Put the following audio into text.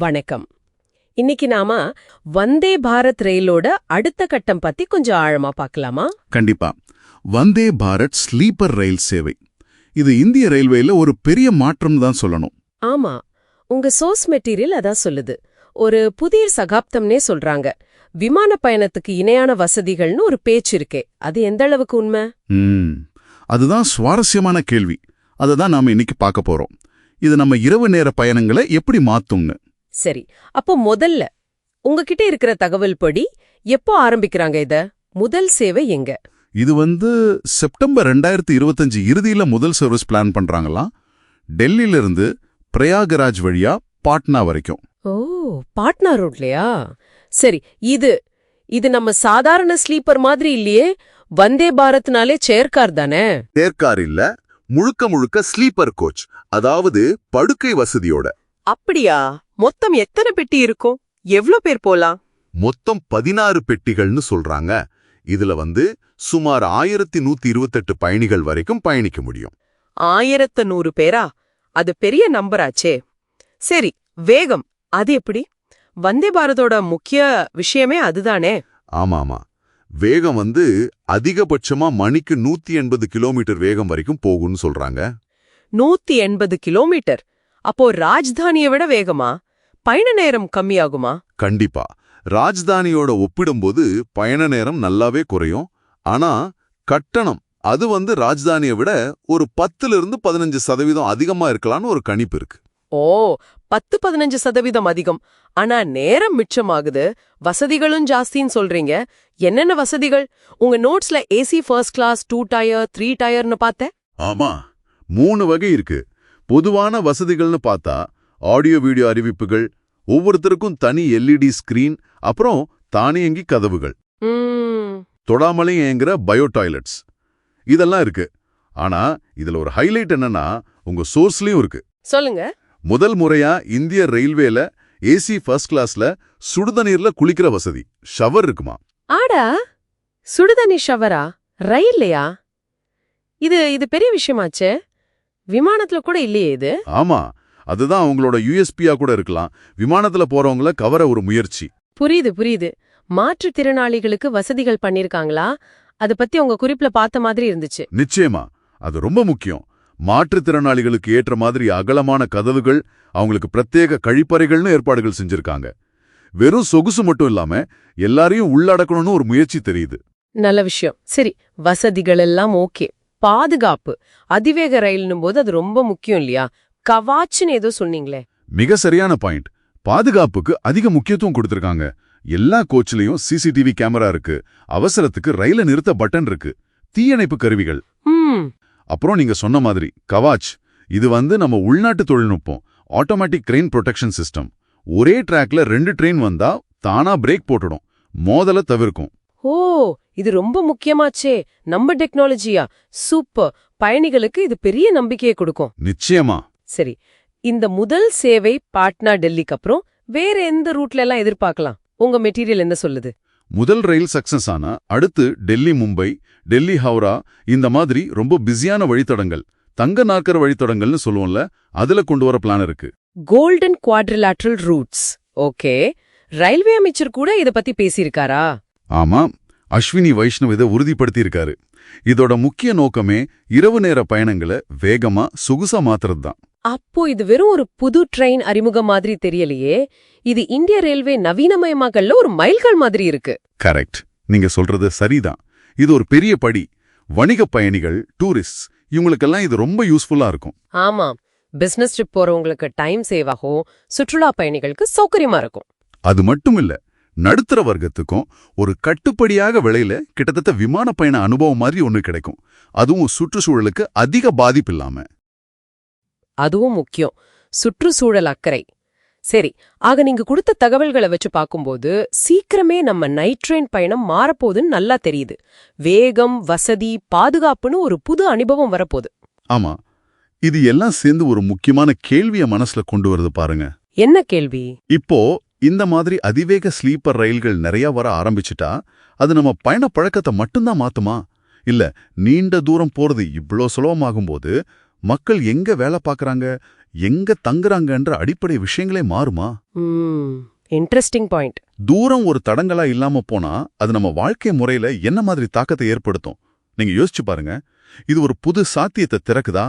வணக்கம். இன்னைக்கு நாம வந்தே பாரத் ரயிலோட அடுத்த கட்டம் பத்தி கொஞ்சம் ஆழமா பார்க்கலாமா? கண்டிப்பா. வந்தே பாரத் ஸ்லீப்பர் ரயில் சேவை. இது இந்திய ரயில்வேல ஒரு பெரிய மாற்றம் தான் சொல்லணும். ஆமா. உங்க சோர்ஸ் மெட்டீரியல் அதான் சொல்லுது. ஒரு புதிய சகாப்தம்னே சொல்றாங்க. விமான பயணத்துக்கு இணையான வசதிகள்னு ஒரு பேச்சு இருக்கே. அது எந்த அளவுக்கு உண்மை? ம். அதுதான் சுவாரஸ்யமான கேள்வி. அதை தான் நாம இன்னைக்கு பார்க்க போறோம். இது நம்ம இரவு நேர பயணங்களை எப்படி மாத்தும்னு. சரி அப்போ முதல்ல உங்ககிட்ட இருக்கிற தகவல் படி எப்போ ஆரம்பிக்கிறாங்க இத? முதல் சேவை எங்க? இது வந்து செப்டம்பர் ரெண்டாயிரத்தி இருபத்தஞ்சு இறுதியில முதல் சர்வீஸ் பிளான் பண்றாங்களாம் டெல்லியில இருந்து பிரயாகராஜ் வழியா பாட்னா வரைக்கும். ஓ பாட்னா ரோட்லயா? சரி இது இது நம்ம சாதாரண ஸ்லீப்பர் மாதிரி இல்லையே வந்தே பாரத்னாலே சேர்க்கார் தானே? தேர்கார் இல்ல முழுக்க முழுக்க ஸ்லீப்பர் கோச் அதாவது படுக்கை வசதியோட. அப்படியா? மொத்தம் எத்தனை பெட்டி இருக்கும்? எவ்ளோ பேர் போலாம்? மொத்தம் பதினாறு பெட்டிகள்னு சொல்றாங்க. இதுல வந்து சுமார் ஆயிரத்தி நூத்தி இருபத்தெட்டு பயணிகள் வரைக்கும் பயணிக்க முடியும். ஆயிரத்து நூறு பேரா? அது பெரிய நம்பராச்சே சரி வேகம். அது எப்படி? வந்தே பாரதோட முக்கிய விஷயமே அதுதானே? ஆமாமா. வேகம் வந்து அதிகபட்சமா மணிக்கு நூத்தி எண்பது கிலோமீட்டர் வேகம் வரைக்கும் போகும்னு சொல்றாங்க. நூத்தி எண்பது கிலோமீட்டர். அப்போ ராஜ்தானியை விட வேகமா? பயண நேரம் கம்மியாகுமா? கண்டிப்பா. ராஜ்தானியோட ஒப்பிடும்போது பயண நேரம் நல்லாவே குறையும். ஆனா கட்டணம் அது வந்து ராஜ்தானியை விட ஒரு பத்துல இருந்து பதினஞ்சு சதவீதம் அதிகமா இருக்கலாம்னு ஒரு கணிப்பு இருக்கு. ஓ பத்து பதினஞ்சு சதவீதம் அதிகம். ஆனா நேரம் மிச்சமாகுது. வசதிகளும் ஜாஸ்தின்னு சொல்றீங்க. என்னென்ன வசதிகள்? உங்க நோட்ஸ்ல AC first class two tier three டயர்னு பார்த்தேன். ஆமா மூணு வகை இருக்கு. பொதுவான வசதிகள்னு பார்த்தா ஆடியோ வீடியோ அறிவிப்புகள் ஒவ்வொருத்தருக்கும் தனி எல்இடி ஸ்கிரீன் அப்புறம் தானியங்கி கதவுகள். தொடாமலே ஏங்குற பயோ டாய்லெட்ஸ். இதெல்லாம் இருக்கு. ஆனா இதுல ஒரு ஹைலைட் என்னன்னா உங்க சோர்ஸ்லயும் இருக்கு. சொல்லுங்க. முதல் முறையா இந்திய ரயில்வேல ஏசி ஃபர்ஸ்ட் கிளாஸ்ல சுடுதண்ணீர்ல குளிக்கிற வசதி. ஷவர் இருக்குமா? ஆடா! சுடுதண்ணி ஷவரா? ரயில்லையா? இது இது பெரிய விஷயமாச்சே. விமானத்துல கூட இல்லையே இது? ஆமா. அதுதான் அவங்களோட யூஎஸ்பியா கூட இருக்கலாம். விமானத்துல போறவங்கள கவர ஒரு முயற்சி. புரியுது புரியுது. மாற்றுத்திறனாளிகளுக்கு வசதிகள் பண்ணிருக்காங்களா? அத பத்தி உங்க குறிப்புல பார்த்த மாதிரி இருந்துச்சு. நிச்சயமா. அது ரொம்ப முக்கியம். மாற்றுத்திறனாளிகளுக்கு ஏற்ற மாதிரி அகலமான கதவுகள் அவங்களுக்கு பிரத்யேக கழிப்பறைகள்னு ஏற்பாடுகள் செஞ்சிருக்காங்க. வெறும் சொகுசு மட்டும் இல்லாம எல்லாரையும் உள்ளடக்கணும்னு ஒரு முயற்சி தெரியுது. நல்ல விஷயம். சரி வசதிகள் எல்லாம் ஓகே. பாதுகாப்பு. அதிவேக ரயில்னும் போது அது ரொம்ப முக்கியம் இல்லையா? கவாச்சுன்னு ஏதோ சொன்னீங்களே. மிக சரியான பாயிண்ட். பாதுகாப்புக்கு அதிக முக்கியத்துவம் கொடுத்திருக்காங்க. எல்லா கோச்லயும் சிசிடிவி கேமரா இருக்கு. அவசரத்துக்கு ரயில நிறுத்த பட்டன் இருக்கு. தீயணைப்பு கருவிகள். அப்புறம் நீங்க சொன்ன மாதிரி கவாச். இது வந்து நம்ம உள்நாட்டு தொழில்நுட்பம். ஆட்டோமேட்டிக் ட்ரெயின் ப்ரொடெக்ஷன் சிஸ்டம் ஒரே ட்ராக்ல ரெண்டு ட்ரெயின் வந்தா தானா பிரேக் போட்டுடும். மோதல தவிர்க்கும். ஓ இது ரொம்ப முக்கியமாச்சே. நம்ம டெக்னாலஜியா சூப்பர். பயணிகளுக்கு இது பெரிய நம்பிக்கையை கொடுக்கும். நிச்சயமா. சரி இந்த முதல் சேவை பாட்னா டெல்லிக்கு அப்புறம் வேற எந்த ரூட்ல எல்லாம் எதிர்பார்க்கலாம்? உங்க மெட்டீரியல் என்ன சொல்லுது? முதல் ரயில் சக்சஸ் ஆனா அடுத்து டெல்லி மும்பை டெல்லி ஹவுரா இந்த மாதிரி ரொம்ப பிஸியான வழித்தடங்கள் தங்க நாற்கர வழித்தடங்கள்னு சொல்லுவோம்ல அதுல கொண்டு வர பிளான் இருக்கு. Golden quadrilateral routes okay railway அமைச்சர் கூட இத பத்தி பேசியிருக்காரா? ஆமா அஸ்வினி வைஷ்ணவ் இதை உறுதிப்படுத்தியிருக்காரு. இதோட முக்கிய நோக்கமே இரவு நேர பயணங்களை வேகமா சொகுசா மாத்துறது தான் அப்போ இது வெறும் ஒரு புது ட்ரெயின் அறிமுகம் மாதிரி தெரியலையே. இது இந்திய ரயில்வே நவீனமயமாக்கல்ல ஒரு மைல்கல் மாதிரி இருக்கு. கரெக்ட். நீங்க சொல்றது சரிதான். இது ஒரு பெரிய படி. வணிக பயணிகள் டூரிஸ்ட் இவங்களுக்கெல்லாம் இது ரொம்ப யூஸ்ஃபுல்லா இருக்கும். ஆமா பிசினஸ் ட்ரிப் போறவங்களுக்கு டைம் சேவ் ஆகும். சுற்றுலா பயணிகளுக்கு சௌகரியமா இருக்கும். அது மட்டும் இல்ல. நடுத்தர வர்க்கத்துக்கும் ஒரு கட்டுப்படியாக விலையில கிட்டத்தட்ட விமான பயண அனுபவம் மாதிரி ஒண்ணு கிடைக்கும். அதுவும் சுற்றுச்சூழலுக்கு அதிக பாதிப்பு இல்லாம. அதுவும் முக்கியம். சுற்றுச்சூழல் அக்கறை. சரி ஆக நீங்க கொடுத்த தகவல்களை வச்சு பார்க்கும்போது சீக்கிரமே நம்ம நைட் ட்ரெயின் பயணம் மாறப்போகுதுன்னு நல்லா தெரியுது. வேகம் வசதி பாதுகாப்புன்னு ஒரு புது அனுபவம் வரப்போகுது. ஆமா. இது எல்லாம் சேர்ந்து ஒரு முக்கியமான கேள்விய மனசுல கொண்டு வருது பாருங்க. என்ன கேள்வி? இப்போ இந்த மாதிரி அதிவேக ஸ்லீப்பர் ரயில்கள் நிறைய வர ஆரம்பிச்சிட்டா அது நம்ம பயண பழக்கத்தை மட்டும்தான் மாத்துமா? இல்ல நீண்ட தூரம் போறது இவ்ளோ சுலபமாகும்போது மக்கள் எங்க வேலை பார்க்கறாங்க எங்க தங்குறாங்கன்ற அடிப்படை விஷயங்களே மாறுமா? இன்ட்ரெஸ்டிங் பாயிண்ட் தூரம் ஒரு தடங்களா இல்லாம போனா அது நம்ம வாழ்க்கை முறையில என்ன மாதிரி தாக்கத்தை ஏற்படுத்தும்? நீங்க யோசிச்சு பாருங்க. இது ஒரு புது சாத்தியத்தை திறக்குதா?